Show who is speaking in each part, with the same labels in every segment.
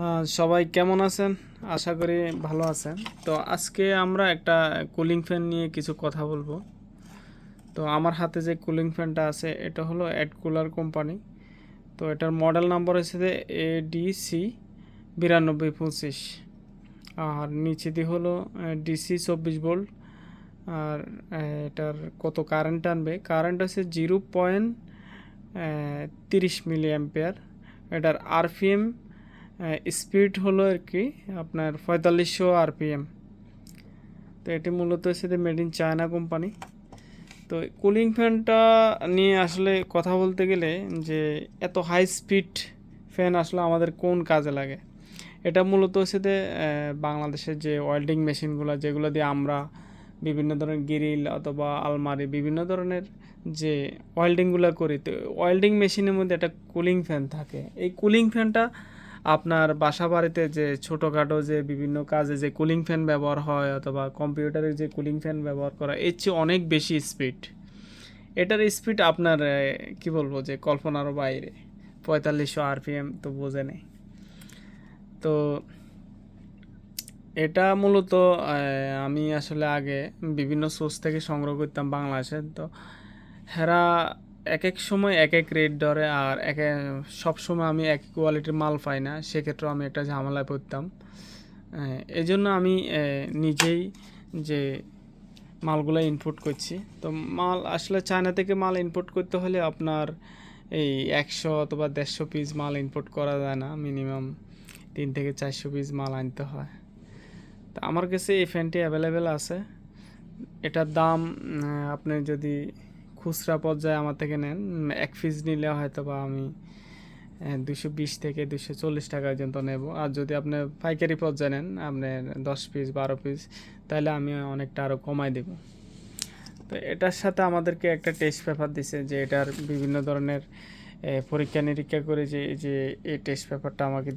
Speaker 1: হ্যাঁ, সবাই কেমন আছেন? আশা করি ভালো আছেন। তো আজকে আমরা একটা কুলিং ফ্যান নিয়ে কিছু কথা বলব। তো আমার হাতে যে কুলিং ফ্যানটা আছে এটা হলো অ্যাড কুলার কোম্পানি তো এটার মডেল নাম্বার হচ্ছে এডিসি বিরানব্বই পঁচিশ। আর নিচে দিয়ে হলো ডিসি চব্বিশ ভোল্ট। আর এটার কত কারেন্ট আনবে? কারেন্ট হচ্ছে জিরো পয়েন্ট তিরিশ মিলি অ্যাম্পেয়ার এটার আরপিএম স্পিড হলো আর কি আপনার পঁয়তাল্লিশশো আরপিএম তো এটি মূলত হচ্ছে মেড ইন চায়না কোম্পানি তো কুলিং ফ্যানটা নিয়ে আসলে কথা বলতে গেলে যে এত হাই স্পিড ফ্যান আসলে আমাদের কোন কাজে লাগে? এটা মূলত আহ, বাংলাদেশের যে ওয়েল্ডিং মেশিনগুলো যেগুলো দিয়ে আমরা বিভিন্ন ধরনের গ্রিল অথবা আলমারি বিভিন্ন ধরনের যে ওয়েল্ডিংগুলো করি তো ওয়েল্ডিং মেশিনের মধ্যে একটা কুলিং ফ্যান থাকে। এই কুলিং ফ্যানটা আপনার বাসা বাড়িতে যে ছোটোখাটো যে বিভিন্ন কাজে যে কুলিং ফ্যান ব্যবহার হয় অথবা কম্পিউটারে যে কুলিং ফ্যান ব্যবহার করা, এর চেয়ে অনেক বেশি স্পিড এটার স্পিড আপনার কি বলব যে কল্পনারও বাইরে। পঁয়তাল্লিশশো আরপিএম তো বোঝে নেই। তো এটা মূলত আমি আসলে আগে বিভিন্ন সোর্স থেকে সংগ্রহ করতাম বাংলাদেশে। তো হেরা এক এক সময় এক এক রেট ধরে আর এক সব সময় আমি এক কোয়ালিটির মাল পাই না সেক্ষেত্রে আমি একটা ঝামেলায় পড়তাম। এই জন্য আমি নিজেই যে মালগুলো ইনপুট করছি। তো মাল আসলে চায়না থেকে মাল ইনপুট করতে হলে আপনার এই একশো অথবা দেড়শো পিস মাল ইনপুট করা যায় না মিনিমাম তিন থেকে চারশো পিস মাল আনতে হয়। তা আমার কাছে এই ফ্যানটি অ্যাভেলেবেল আছে। এটার দাম আপনি যদি খুচরা পর্যায়ে আমার থেকে নেন। এক পিস নিলে হয়তো বা আমি দুশো বিশ থেকে দুশো চল্লিশ টাকা পর্যন্ত নেব। আর যদি আপনি পাইকারি পর্যায়ে নেন, আপনি দশ পিস বারো পিস তাহলে আমি অনেকটা আরও কমাই দেব। তো এটার সাথে আমাদেরকে একটা টেস্ট পেপার দিছে যে এটার বিভিন্ন ধরনের পরীক্ষা নিরীক্ষা করে যে যে এই টেস্ট পেপারটা আমাকে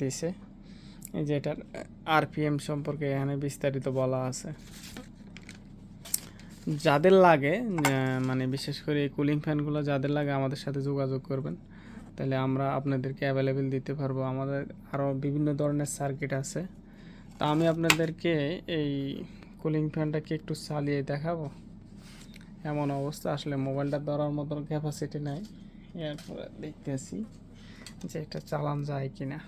Speaker 1: এই যে এটার আরপিএম সম্পর্কে এখানে বিস্তারিত বলা আছে। যাদের লাগে মানে বিশেষ করে এই কুলিং ফ্যানগুলো যাদের লাগে আমাদের সাথে যোগাযোগ করবেন। তাহলে আমরা আপনাদেরকে অ্যাভেলেবেল দিতে পারব। আমাদের আরও বিভিন্ন ধরনের সার্কিট আছে। তা আমি আপনাদেরকে এই কুলিং ফ্যানটাকে একটু চালিয়ে দেখাবো। এমন অবস্থা। আসলে মোবাইলটা ধরার মতন ক্যাপাসিটি নাই। এরপরে দেখতেছি যে এটা চালান যায় কিনা।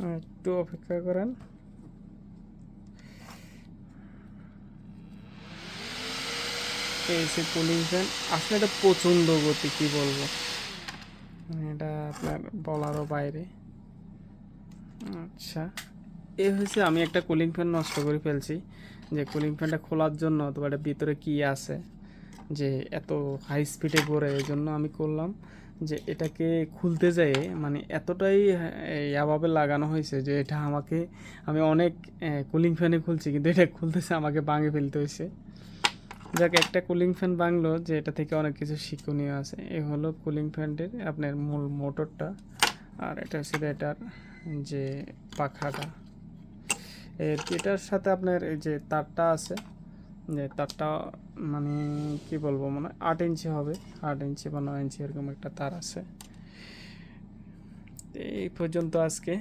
Speaker 1: একটু অপেক্ষা করেন। এসি কুলিং ফ্যান আসলে এটা প্রচণ্ড গতি, কি বলব? এটা আপনার বলারও বাইরে। আচ্ছা। এ হয়েছে, আমি একটা কুলিং ফ্যান নষ্ট করে ফেলছি। যে কুলিং ফ্যানটা খোলার জন্য এটা ভিতরে কি আছে? যে এত হাই স্পিডে ঘোরে এই জন্য আমি করলাম যে এটাকে খুলতে যেয়ে মানে এতটাই এভাবে লাগানো হয়েছে যে এটা আমাকে, আমি অনেক কুলিং ফ্যানে খুলছি কিন্তু এটা খুলতেছে আমাকে ভাঙে ফেলতে হয়েছে। যাক, একটা কুলিং ফ্যান বাংলো যে এটা থেকে অনেক কিছু শিক্ষণীয় আছে। এ হলো কুলিং ফ্যানটির আপনার মূল মোটরটা আর এটা হচ্ছে এটার যে পাখাটা। এটার সাথে আপনার এই যে তারটা আছে যে তারটা মানে কি বলব মানে আট ইঞ্চি হবে, আট ইঞ্চি বা নয় ইঞ্চি এরকম একটা তার আছে। এই পর্যন্ত আজকে।